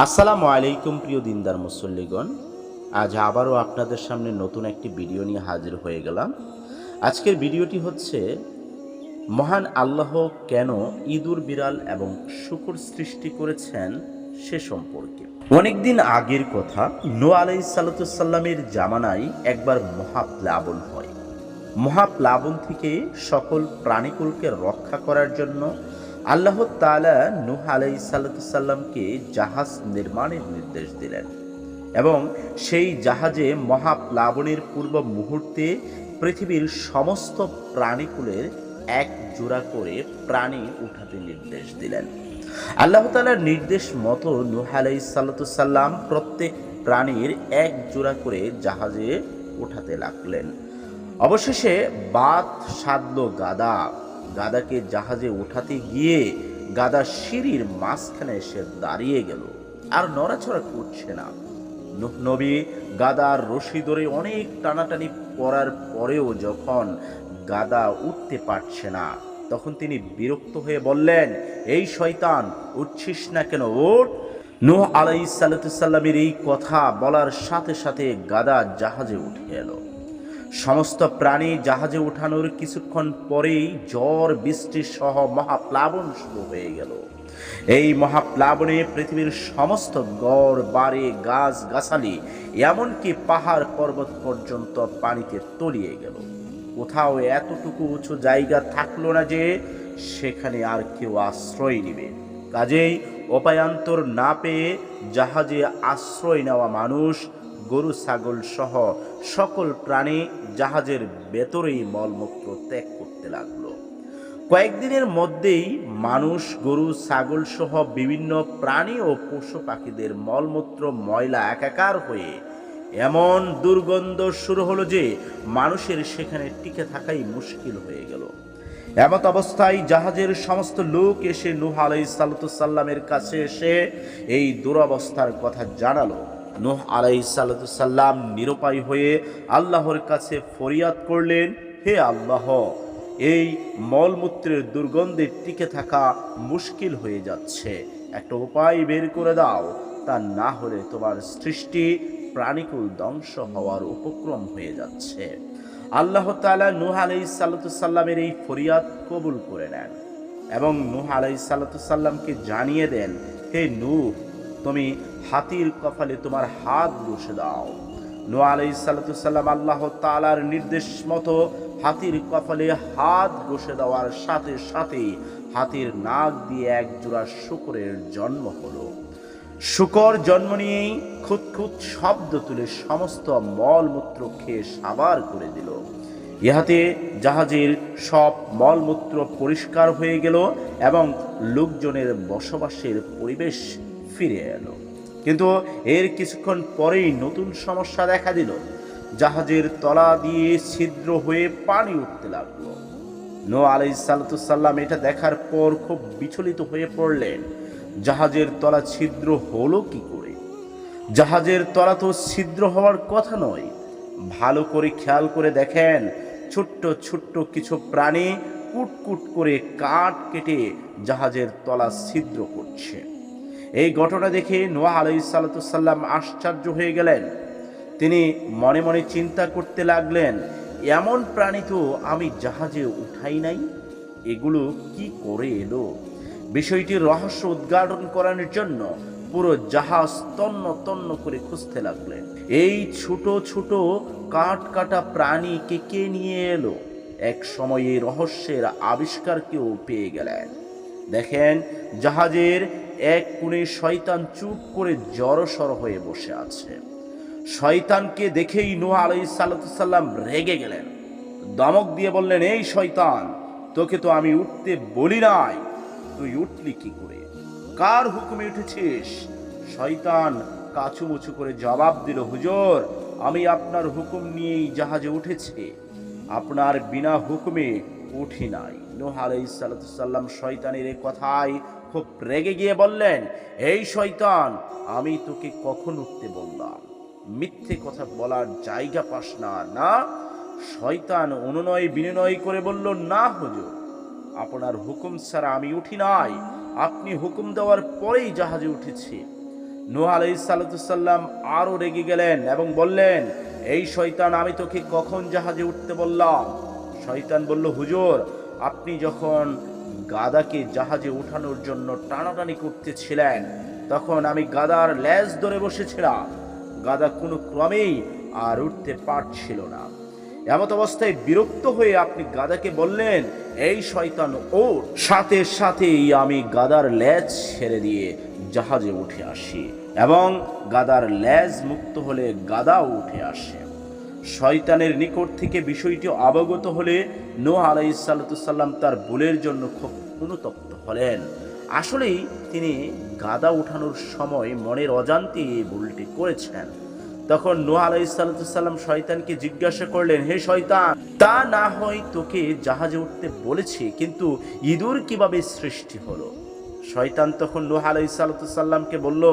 আসসালামু আলাইকুম প্রিয় দিনদার মুসল্লিগণ। আজ আবারও আপনাদের সামনে নতুন একটি ভিডিও নিয়ে হাজির হয়ে গেলাম। আজকের ভিডিওটি হচ্ছে, মহান আল্লাহ কেন ইঁদুর বিড়াল এবং শুকুর সৃষ্টি করেছেন সে সম্পর্কে। অনেকদিন আগের কথা নো আলাই সাল্লামের জামানায় একবার মহাপ্লাবন হয়। মহাপ্লাবন থেকে সকল প্রাণীকুলকে রক্ষা করার জন্য আল্লাহ নূহ আলাই সাল্লামকে জাহাজ নির্মাণের নির্দেশ দিলেন এবং সেই জাহাজে মহাপ্লাবনের পূর্ব মুহূর্তে পৃথিবীর সমস্ত প্রাণীকুলের এক জোড়া করে প্রাণী উঠাতে নির্দেশ দিলেন। আল্লাহ তালার নির্দেশ মতো নূহ আলাই সাল্লাম প্রত্যেক প্রাণীর এক জোড়া করে জাহাজে উঠাতে লাগলেন। অবশেষে বাত সাধল গাদা গাদাকে জাহাজে উঠাতে গিয়ে গাদা সিঁড়ির মাঝখানে এসে দাঁড়িয়ে গেল। আর নড়াচড়া করছে না। নবী গাদার রশি ধরে অনেক টানাটানি করার পরেও যখন গাদা উঠতে পারছে না, তখন তিনি বিরক্ত হয়ে বললেন, এই শয়তান, উঠছিস না কেন? ওঠ নূহ আলাই সাল্লামের এই কথা বলার সাথে সাথে গাদা জাহাজে উঠে এলো। সমস্ত প্রাণী জাহাজে ওঠানোর কিছুক্ষণ পরেই ঝড়, বৃষ্টি সহ মহাপ্লাবন শুরু হয়ে গেল। এই মহাপ্লাবনে পৃথিবীর সমস্ত গড়, বাড়ি, গাছ, গাছালি, এমনকি পাহাড় পর্বত পর্যন্ত পানিতে তলিয়ে গেল। কোথাও এতটুকু উঁচু জায়গা থাকল না যে সেখানে আর কেউ আশ্রয় নিবে। কাজেই উপায়ান্তর না পেয়ে জাহাজে আশ্রয় নেওয়া মানুষ গরু, ছাগল সহ সকল প্রাণী জাহাজের ভেতরেই মলমূত্র ত্যাগ করতে লাগল। কয়েকদিনের মধ্যেই মানুষ, গরু, ছাগল সহ বিভিন্ন প্রাণী ও পশু পাখিদের মলমূত্র, ময়লা একাকার হয়ে এমন দুর্গন্ধ শুরু হলো যে মানুষের সেখানে টিকে থাকাই মুশকিল হয়ে গেল। এমত অবস্থায় জাহাজের সমস্ত লোক এসে নুহ আলাই সাল্লামের কাছে এসে এই দুরবস্থার কথা জানালো। নুহ আলাই সাল্লাম নিরুপায় হয়ে আল্লাহর কাছে ফরিয়াদ করলেন, হে আল্লাহ, এই মলমূত্রের দুর্গন্ধে টিকে থাকা মুশকিল হয়ে যাচ্ছে। একটা উপায় বের করে দাও, তা না হলে তোমার সৃষ্টি প্রাণীকুল ধ্বংস হওয়ার উপক্রম হয়ে যাচ্ছে। আল্লাহ তালা নুহ আলাই সাল্লামের এই ফরিয়াদ কবুল করে নেন এবং নুহ আলাই সাল্লামকে জানিয়ে দেন, হে নূহ তুমি হাতির কপালে তোমার হাত বসে দাও। নো আলাই সাল্লাম আল্লাহ তালার নির্দেশ মতো হাতির কপালে হাত বসে দেওয়ার সাথে সাথে হাতির নাক দিয়ে এক জোড়া শুকরের জন্ম হলো। শুকর জন্ম নিয়েই খুঁতখুত শব্দ তুলে সমস্ত মলমূত্র খেয়ে সাবার করে দিল। ইহাতে জাহাজের সব মলমূত্র পরিষ্কার হয়ে গেল এবং লোকজনের বসবাসের পরিবেশ ফিরে এলো। কিন্তু এর কিছুক্ষণ পরেই নতুন সমস্যা দেখা দিল। জাহাজের তলা দিয়ে ছিদ্র হয়ে পানি উঠতে লাগল। নো আলাই সাল্লাম এটা দেখার পর খুব বিচলিত হয়ে পড়লেন। জাহাজের তলা ছিদ্র হলো কি করে? জাহাজের তলা তো ছিদ্র হওয়ার কথা নয়। ভালো করে খেয়াল করে দেখেন, ছোট্ট ছোট্ট কিছু প্রাণী কুটকুট করে কাঠ কেটে জাহাজের তলা ছিদ্র করছে। এই ঘটনা দেখে নোয়া আলাই সাল্লাম আশ্চর্য হয়ে গেলেন। তিনি মনে মনে চিন্তা করতে লাগলেন, এমন প্রাণী তো আমি জাহাজে উঠাই নাই, এগুলো কি করে এলো? বিষয়টির রহস্য উদ্ঘাটন করানোর জন্য পুরো জাহাজ তন্ন তন্ন করে খুঁজতে লাগলেন। এই ছোট ছোট কাঠ কাটা প্রাণী কে কে নিয়ে এলো? এক সময় এই রহস্যের আবিষ্কার কেউ পেয়ে গেলেন। দেখেন, জাহাজের এক কোণে শয়তান চুপ করে জড়সড় হয়ে বসে আছে। শয়তানকে দেখেই নোয়া আলাই সাল্লাম রেগে গেলেন। দমক দিয়ে বললেন, এই শয়তান, তোকে তো আমি উঠতে বলি নাই। তুই উঠলি কি করে? কার হুকুমে উঠেছিস? শয়তান কাচুমুচু করে জবাব দিল, হুজুর, আমি আপনার হুকুম নিয়েই জাহাজে উঠেছি। আপনার বিনা হুকুমে উঠি নাই। নোহ আলাই সাল্লাম শয়তানের এ কথায় খুব রেগে গিয়ে বললেন, এই শয়তান, আমি তোকে কখন উঠতে বললাম? মিথ্যে কথা বলার জায়গা পাস না না? শয়তান অনুনয় বিনয় করে বলল, না হুজুর, আপনার হুকুম ছাড়া আমি উঠি নাই। আপনি হুকুম দেওয়ার পরেই জাহাজে উঠেছি। নূহ আলাই সাল্লাম আরও রেগে গেলেন এবং বললেন, এই শয়তান, আমি তোকে কখন জাহাজে উঠতে বললাম? শয়তান বলল, হুজুর, আপনি যখন গাদাকে জাহাজে উঠানোর জন্য টানাটানি করতেছিলেন, তখন আমি গাদার ল্যাজ ধরে বসেছিলাম। গাদা কোনো ক্রমেই আর উঠতে পারছিল না। এমত অবস্থায় বিরক্ত হয়ে আপনি গাদাকে বললেন, এই শয়তান ও সাথে সাথেই আমি গাদার ল্যাজ ছেড়ে দিয়ে জাহাজে উঠে আসি এবং গাদার ল্যাজ মুক্ত হলে গাদাও উঠে আসে। শয়তানের নিকট থেকে বিষয়টি অবগত হলে নো আলাইসাল্লাম তার ভুলের জন্য খুব অনুতপ্ত হলেন। আসলেই তিনি গাদা উঠানোর সময় মনের অজান্তে এই ভুলটি করেছেন। তখন নোহ আলাইসাল্লাম শয়তানকে জিজ্ঞাসা করলেন, হে শয়তান, তা না হয় তোকে জাহাজে উঠতে বলেছি, কিন্তু ইঁদুর কীভাবে সৃষ্টি হলো? শয়তান তখন নোহ আলাইসাল্লামকে বলল,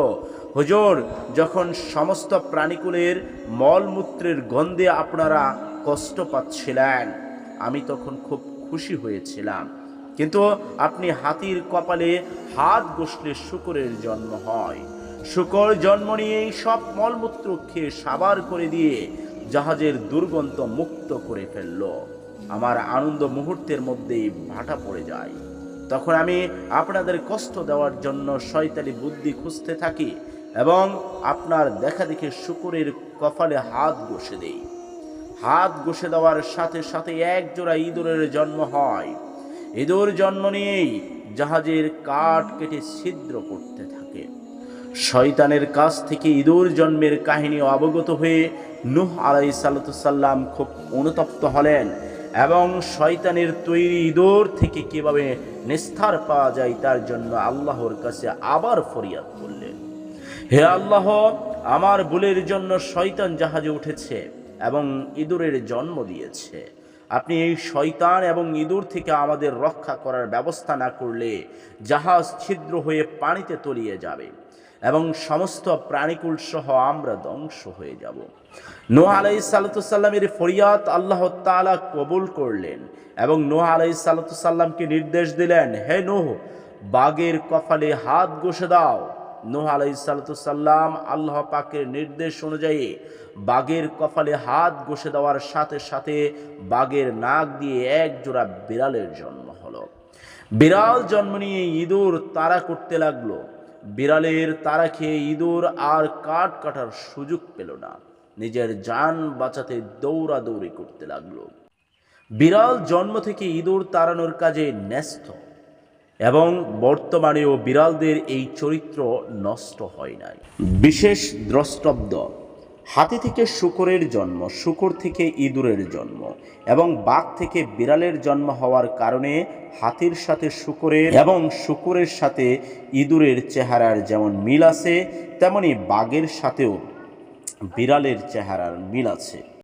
হুজুর, যখন সমস্ত প্রাণীকুলের মলমূত্রের গন্ধে আপনারা কষ্ট পাচ্ছিলেন, আমি তখন খুব খুশি হয়েছিলাম। কিন্তু আপনি হাতির কপালে হাত বসলে শুকরের জন্ম হয়। শুকর জন্ম নিয়েই সব মলমূত্র খেয়ে সাবার করে দিয়ে জাহাজের দুর্গন্ধ মুক্ত করে ফেলল। আমার আনন্দ মুহূর্তের মধ্যেই ভাটা পড়ে যায়। তখন আমি আপনাদের কষ্ট দেওয়ার জন্য শয়তানি বুদ্ধি খুঁজতে থাকি এবং আপনার দেখা দেখে শুকুরের কপালে হাত বসে দেই। হাত ঘষে দেওয়ার সাথে সাথে এক জোড়া ইঁদুরের জন্ম হয়। ইঁদুর জন্ম নিয়েই জাহাজের কাঠ কেটে ছিদ্র করতে থাকে। শয়তানের কাছ থেকে ইঁদুর জন্মের কাহিনী অবগত হয়ে নুহ আলাই সাল্লাম খুব অনুতপ্ত হলেন। এবং শয়তানের তৈরি ইঁদুর থেকে কীভাবে নিস্তার পাওয়া যায় তার জন্য আল্লাহর কাছে আবার ফরিয়াদ করলেন। হে আল্লাহ, আমার ভুলের জন্য শয়তান জাহাজে উঠেছে এবং ইঁদুরের জন্ম দিয়েছে। আপনি এই শয়তান এবং ইঁদুর থেকে আমাদের রক্ষা করার ব্যবস্থা না করলে জাহাজ ছিদ্র হয়ে পানিতে তলিয়ে যাবে। এবং সমস্ত প্রাণীকুল সহ আমরা ধ্বংস হয়ে যাব। নোহ আলাই সাল্লামের ফরিয়াদ আল্লাহ তাআলা কবুল করলেন এবং নোহ আলাই সাল্লামকে নির্দেশ দিলেন, হে নোহ, বাঘের কপালে হাত ঘষে দাও। নোহ আলাই সাল্লাম আল্লাহ পাকের নির্দেশ অনুযায়ী বাঘের কপালে হাত ঘষে দেওয়ার সাথে সাথে বাঘের নাক দিয়ে এক জোড়া বিড়ালের জন্ম হলো। বিড়াল জন্ম নিয়ে ইঁদুর তাড়া করতে লাগল। বিড়ালের তারা খেয়ে ইঁদুর আর কাঠ কাটার সুযোগ পেল না। নিজের যান বাঁচাতে দৌড়াদৌড়ি করতে লাগল। বিড়াল জন্ম থেকে ইঁদুর তাড়ানোর কাজে ন্যস্ত এবং বর্তমানেও বিড়ালদের এই চরিত্র নষ্ট হয় নাই। বিশেষ দ্রষ্টব্য হাতি থেকে শুকরের জন্ম, শুকর থেকে ইঁদুরের জন্ম এবং বাঘ থেকে বিড়ালের জন্ম হওয়ার কারণে হাতির সাথে শুকরের এবং শুকরের সাথে ইঁদুরের চেহারার যেমন মিল আছে, তেমনি বাঘের সাথেও বিড়ালের চেহারার মিল আছে।